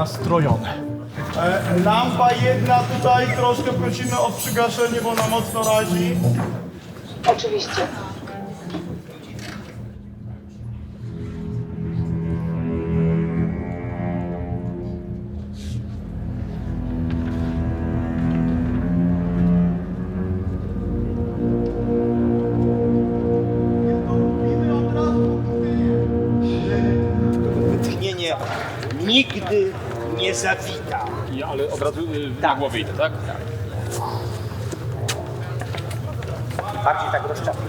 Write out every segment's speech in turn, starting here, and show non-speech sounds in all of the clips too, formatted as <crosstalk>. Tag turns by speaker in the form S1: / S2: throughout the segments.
S1: nastrojone. E, lampa jedna tutaj, troszkę prosimy o przygaszenie, bo ona mocno razi.
S2: Oczywiście.
S3: Y, na głowę idę, tak?
S4: Bardziej tak rozczapisz.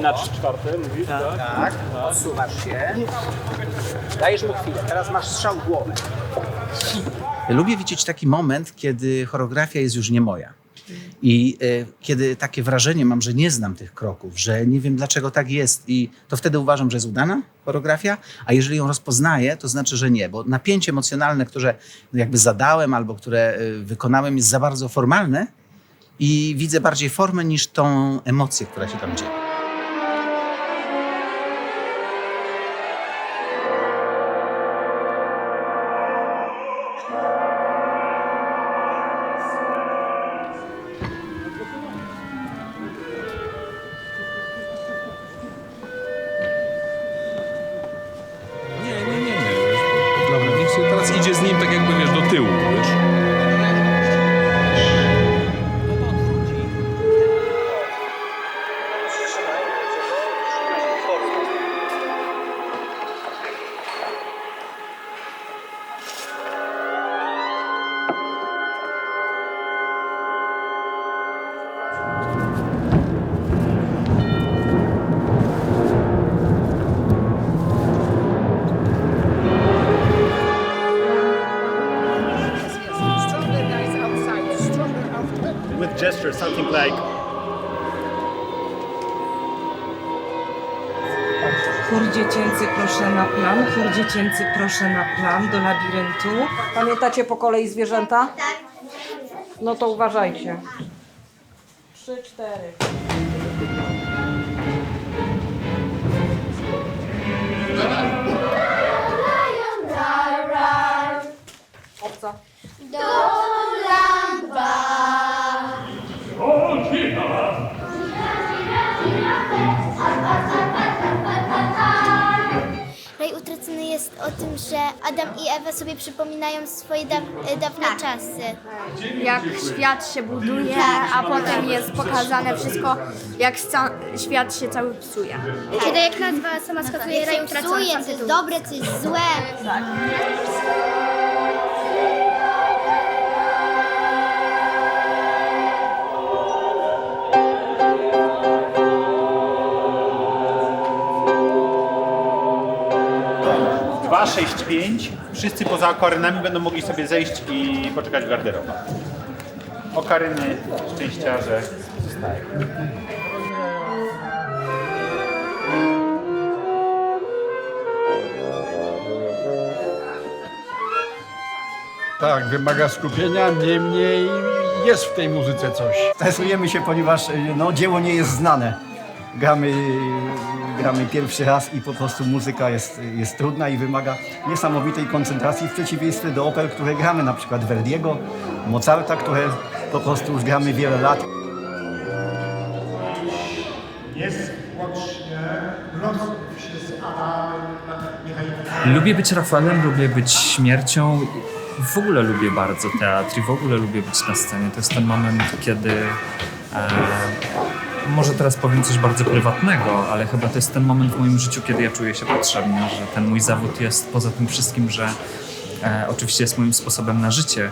S3: Na trzy czwarte mówisz, tak?
S4: Tak, odsuwasz się. Dajesz mu chwilę. Teraz masz strzał w głowę.
S5: Lubię widzieć taki moment, kiedy choreografia jest już nie moja. I e, kiedy takie wrażenie mam, że nie znam tych kroków, że nie wiem dlaczego tak jest, i to wtedy uważam, że jest udana choreografia, a jeżeli ją rozpoznaję, to znaczy, że nie, bo napięcie emocjonalne, które jakby zadałem albo które e, wykonałem, jest za bardzo formalne i widzę bardziej formę niż tą emocję, która się tam dzieje.
S6: Chór dziecięcy proszę na plan, chór dziecięcy proszę na plan do labiryntu. Pamiętacie po kolei zwierzęta? Tak. No to uważajcie. Trzy, cztery. Obca.
S7: Raj jest o tym, że Adam i Ewa sobie przypominają swoje da e, dawne czasy.
S8: jak świat się buduje, a potem jest pokazane wszystko, jak świat się cały psuje.
S7: Kiedy jak nazwa sama wskazuje, raj utracony psuje, co jest dobre, co jest złe.
S9: Dwa, sześć, pięć. Wszyscy poza okarynami będą mogli sobie zejść i poczekać w garderobach. Okaryny, szczęściarze.
S1: Tak, wymaga skupienia, niemniej jest w tej muzyce coś.
S10: Stresujemy się, ponieważ no, dzieło nie jest znane. Gramy, gramy pierwszy raz i po prostu muzyka jest, jest trudna i wymaga niesamowitej koncentracji w przeciwieństwie do oper, które gramy, na przykład Verdiego, Mozarta, które po prostu już gramy wiele lat.
S11: Lubię być Rafaelem, lubię być śmiercią. W ogóle lubię bardzo teatr i w ogóle lubię być na scenie. To jest ten moment, kiedy. E, może teraz powiem coś bardzo prywatnego, ale chyba to jest ten moment w moim życiu, kiedy ja czuję się potrzebny, że ten mój zawód jest poza tym wszystkim, że e, oczywiście jest moim sposobem na życie,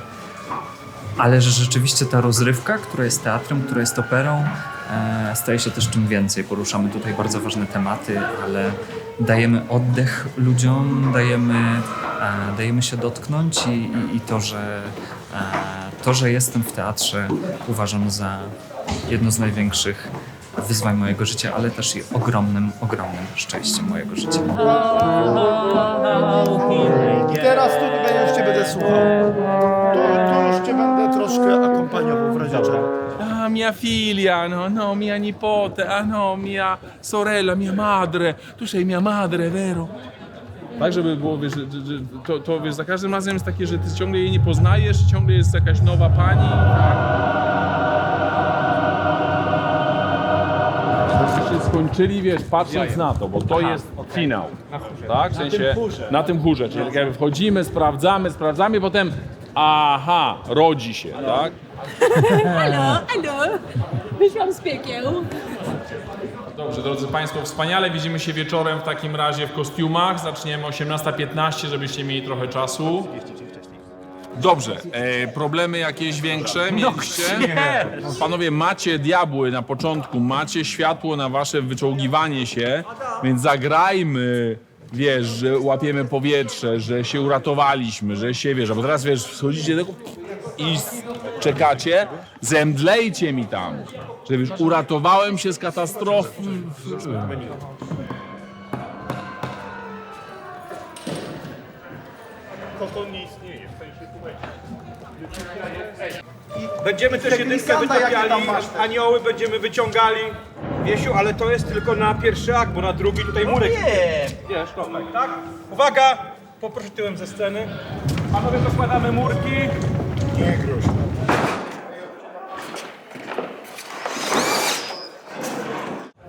S11: ale że rzeczywiście ta rozrywka, która jest teatrem, która jest operą, e, staje się też czym więcej. Poruszamy tutaj bardzo ważne tematy, ale dajemy oddech ludziom, dajemy, e, dajemy się dotknąć i, i, i to, że, e, to, że jestem w teatrze, uważam za jedno z największych wyzwań mojego życia, ale też i ogromnym, ogromnym szczęściem mojego życia.
S1: Teraz tu już cię będę słuchał. Tu, tu już cię będę troszkę akompaniował w razie czego.
S12: Ah, mia figlia, no, no, mia nipote, ah no, mia sorella, mia madre. Tu sei mia madre, vero? Tak, żeby było, wiesz, że, że, to, to wiesz, za każdym razem jest takie, że ty ciągle jej nie poznajesz, ciągle jest jakaś nowa pani. Tak? Się skończyli, wiesz, patrząc na to, bo to jest finał. Tak, w sensie na tym chórze, czyli tak jakby wchodzimy, sprawdzamy, sprawdzamy, potem aha, rodzi się, tak? <laughs>
S13: Halo, halo. Wyszłam z piekieł.
S12: Dobrze, drodzy Państwo, wspaniale. Widzimy się wieczorem w takim razie w kostiumach. Zaczniemy 18.15, żebyście mieli trochę czasu. Dobrze, e, problemy jakieś większe mieliście? Panowie, macie diabły na początku, macie światło na wasze wyczołgiwanie się, więc zagrajmy, wiesz, że łapiemy powietrze, że się uratowaliśmy, że się, wiesz, bo teraz, wiesz, schodzicie do tego i s- czekacie, zemdlejcie mi tam, że wiesz, uratowałem się z katastrofy.
S4: Będziemy też jedynkę
S1: Technikanta, jakie
S4: wytapiali,
S1: tam masz?
S4: anioły będziemy wyciągali. Wiesiu, ale to jest tylko na pierwszy akt, bo na drugi tutaj murek. Nie. Wiesz, tak? Uwaga! Poproszę tyłem ze sceny. Panowie, zakładamy murki. Nie groź.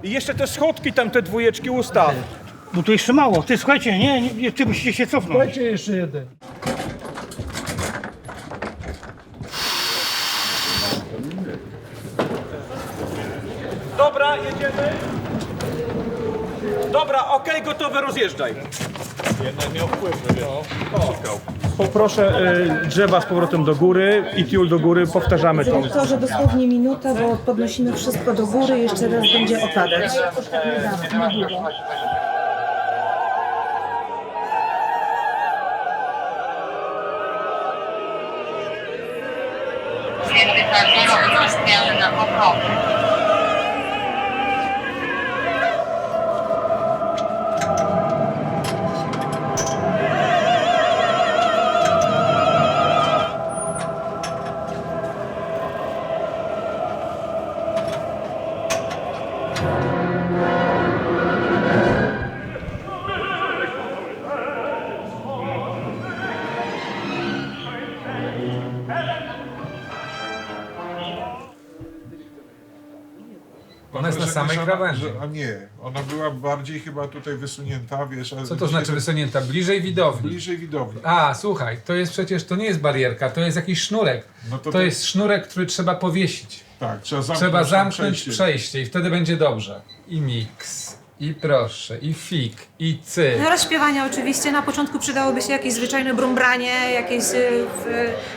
S4: I jeszcze te schodki tam, te dwójeczki ustaw.
S14: Bo tu jeszcze mało. Ty słuchajcie, nie, nie, nie ty musicie się cofnąć. Słuchajcie jeszcze jeden.
S4: Dobra, jedziemy. Dobra, okej, gotowe, rozjeżdżaj.
S3: Jednak miał wpływ, że wiesz, szukał.
S4: Poproszę y, drzewa z powrotem do góry i tiul do góry, powtarzamy to.
S6: Dyrektorze, dosłownie minutę, bo podnosimy wszystko do góry, jeszcze raz będzie opadać.
S15: Jest na samej krawędzi.
S16: A nie, ona była bardziej chyba tutaj wysunięta, wiesz. a-
S15: Co to znaczy wysunięta? Bliżej widowni.
S16: Bliżej widowni.
S15: A, słuchaj, to jest przecież, to nie jest barierka, to jest jakiś sznurek.
S16: No to
S15: to
S16: to-
S15: jest sznurek, który trzeba powiesić.
S16: Tak, trzeba zamknąć,
S15: Trzeba
S16: tam
S15: zamknąć
S16: przejście.
S15: przejście. i wtedy będzie dobrze. I mix, i proszę, i fik, i cy.
S6: No rozśpiewania oczywiście. Na początku przydałoby się jakieś zwyczajne brumbranie, jakieś y,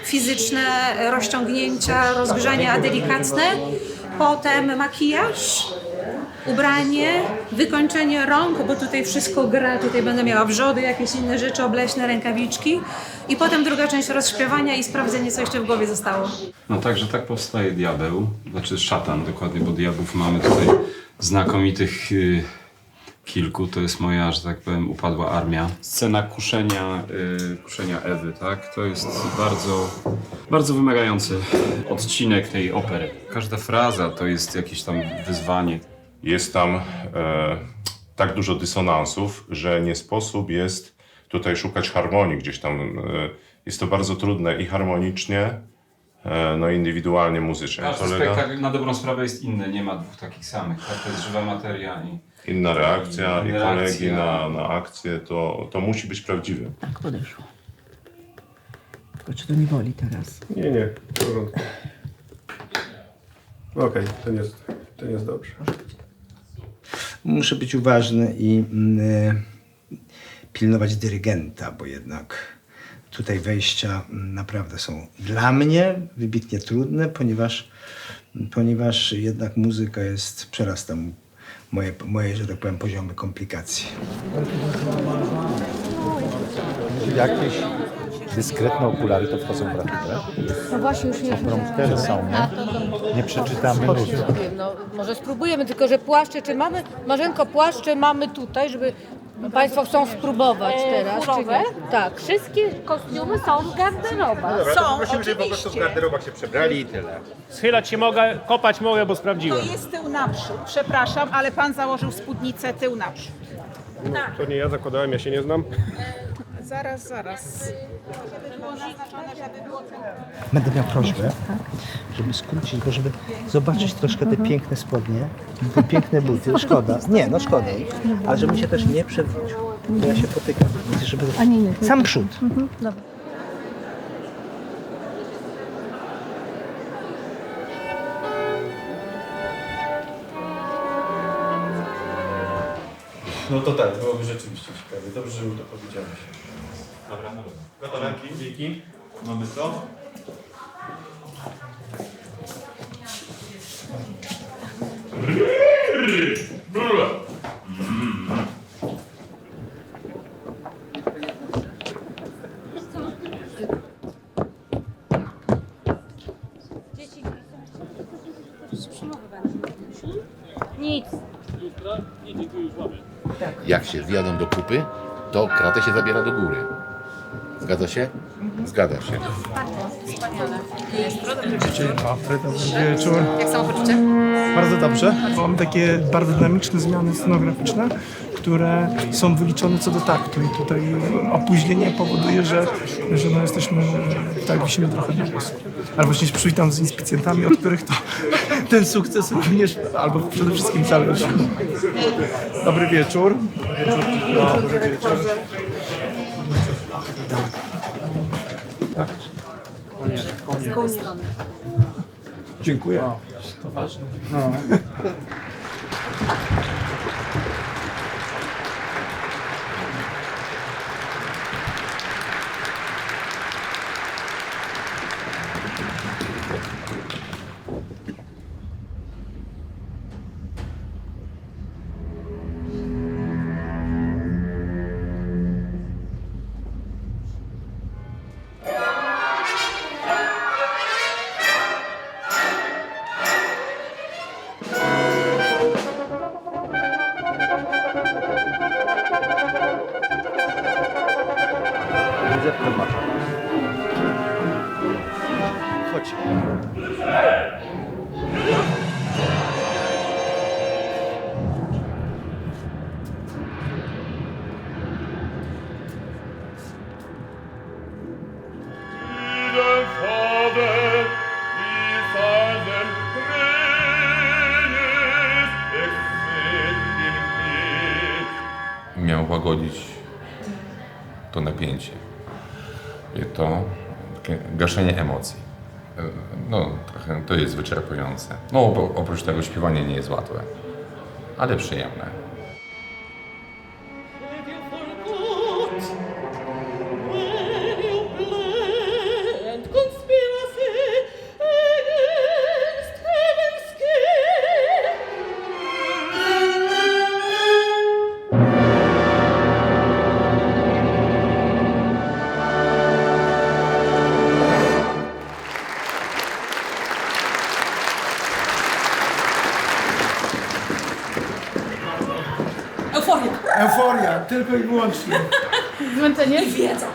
S6: fizyczne rozciągnięcia, rozgrzania delikatne. Potem makijaż, ubranie, wykończenie rąk, bo tutaj wszystko gra. Tutaj będę miała wrzody, jakieś inne rzeczy obleśne, rękawiczki. I potem druga część rozśpiewania i sprawdzenie, co jeszcze w głowie zostało.
S17: No także tak powstaje diabeł, znaczy szatan dokładnie, bo diabłów mamy tutaj znakomitych y, kilku. To jest moja, że tak powiem, upadła armia. Scena kuszenia, y, kuszenia Ewy, tak? To jest bardzo, bardzo wymagający odcinek tej opery. Każda fraza to jest jakieś tam wyzwanie.
S18: Jest tam e, tak dużo dysonansów, że nie sposób jest tutaj szukać harmonii gdzieś tam. E, jest to bardzo trudne i harmonicznie, e, no i indywidualnie muzycznie.
S17: Każdy
S18: Kolega-
S17: spektakl na dobrą sprawę jest inny, nie ma dwóch takich samych. Tak? To jest żywa materia i
S18: Inna reakcja i
S17: Inna
S18: kolegi na, na akcję, to, to musi być prawdziwe.
S19: Tak, podeszło. Tylko czy to nie boli teraz?
S3: Nie, nie, w porządku. Okej, to nie jest, to nie jest dobrze.
S20: Muszę być uważny i mm, e, pilnować dyrygenta, bo jednak tutaj wejścia mm, naprawdę są dla mnie wybitnie trudne, ponieważ, ponieważ jednak muzyka jest, przerasta moje, moje, że tak powiem, poziomy komplikacji.
S21: Dyskretne okulary to wchodzą w rachubę.
S8: No właśnie, już nie
S21: Promptery są, nie? Nie przeczytamy nuty.
S8: No, może spróbujemy, tylko że płaszcze, czy mamy, Marzenko, płaszcze mamy tutaj, żeby
S13: Państwo chcą spróbować
S6: E,
S13: teraz, czy nie? Tak.
S6: Wszystkie kostiumy są w garderobach.
S9: Dobra, to
S6: są,
S9: poprosimy, żeby po prostu w
S6: oczywiście.
S9: garderobach się przebrali i tyle.
S14: Schylać się mogę, kopać mogę, bo sprawdziłem.
S22: To jest tył naprzód. Przepraszam, ale pan założył spódnicę tył naprzód.
S16: To nie ja zakładałem, ja się nie znam.
S22: Zaraz, zaraz.
S20: Będę miał prośbę, żeby skrócić, bo żeby zobaczyć troszkę te piękne spodnie, te piękne buty. Szkoda. Nie, no szkoda ich. Ale żebym się też nie przewrócił. Bo ja się potykam. Żeby...
S13: A nie, nie.
S20: Sam przód.
S13: Mhm, dobra.
S1: No to tak, byłoby rzeczywiście ciekawie. Dobrze, że mi to powiedziałeś.
S18: Dobra, dobra.
S1: Gotowe? Dzięki. Mamy to.
S6: Nic.
S23: Jak się wjadą do kupy, to kratę się zabiera do góry. Zgadza się? Zgadza się.
S24: Dzień dobry, dobry wieczór.
S8: Jak samopoczucie?
S24: Bardzo dobrze. Mamy takie bardzo dynamiczne zmiany scenograficzne, które są wyliczone co do taktu i tutaj opóźnienie powoduje, że, że no jesteśmy, tak wisimy trochę na głosu. Ale właśnie się przywitam z inspicjentami, od których to <laughs> ten sukces również, albo przede wszystkim zależy. Dobry wieczór. Tak.
S8: Koło strony.
S24: Dziękuję. To ważne. No. <laughs>
S25: łagodzić to napięcie. I to takie gaszenie emocji. No, trochę to jest wyczerpujące. No, oprócz tego śpiewanie nie jest łatwe, ale przyjemne.
S24: Tylko i wyłącznie.
S13: Zmęczenie? I wiedza.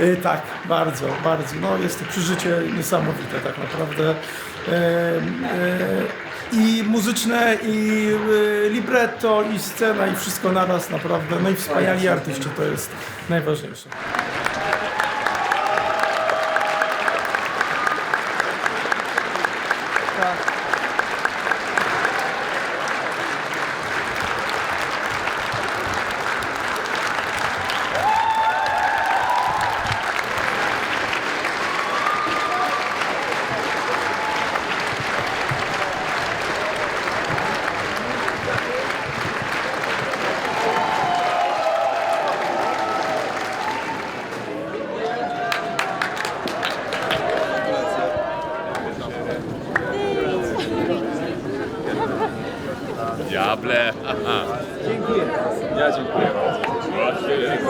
S24: E, tak, bardzo, bardzo. No, jest to przeżycie niesamowite tak naprawdę. E, e, I muzyczne, i e, libretto, i scena, i wszystko naraz naprawdę. No i wspaniali artyści, to jest najważniejsze. Dziękuję.
S4: Ja dziękuję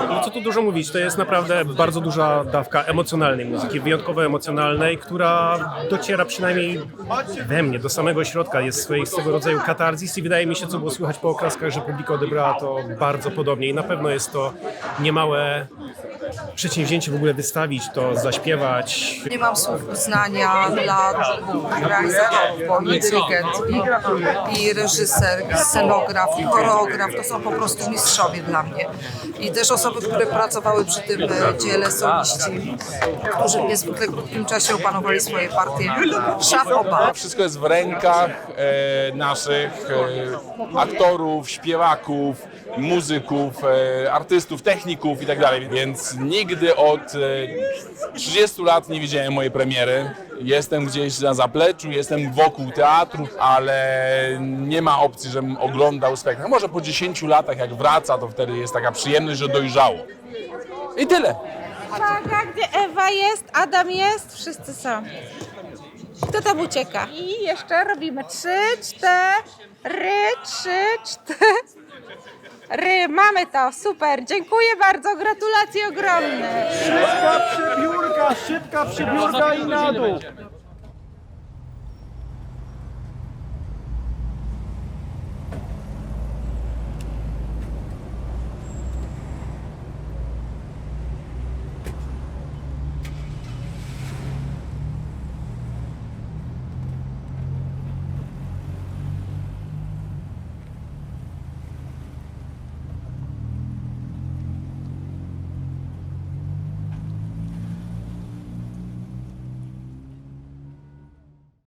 S4: no co tu dużo mówić, to jest naprawdę bardzo duża dawka emocjonalnej muzyki, wyjątkowo emocjonalnej, która dociera przynajmniej we mnie, do samego środka, jest swojego rodzaju katarzis i wydaje mi się, co było słychać po oklaskach, że publika odebrała to bardzo podobnie i na pewno jest to niemałe przedsięwzięcie w ogóle wystawić to, zaśpiewać.
S26: Nie mam słów uznania dla realizatorów, bo i dyrygent, i, i reżyser, i scenograf, i choreograf to są po prostu mistrzowie dla mnie. I też osoby, które pracowały przy tym dziele, soliści, którzy w niezwykle krótkim czasie opanowali swoje partie. Szaf oba.
S12: Wszystko jest w rękach e, naszych e, aktorów, śpiewaków, muzyków, e, artystów, techników i tak dalej. Więc nigdy od e, 30 lat nie widziałem mojej premiery. Jestem gdzieś na zapleczu, jestem wokół teatru, ale nie ma opcji, żebym oglądał spektakl. Może po 10 latach, jak wraca, to wtedy jest taka przyjemność, że dojrzało. I tyle.
S22: Uwaga, gdzie Ewa jest, Adam jest, wszyscy są. Kto tam ucieka? I jeszcze robimy trzy, cztery, trzy, cztery. Mamy to, super. Dziękuję bardzo, gratulacje ogromne.
S24: Szybka przebiórka, szybka przebiórka i na dół.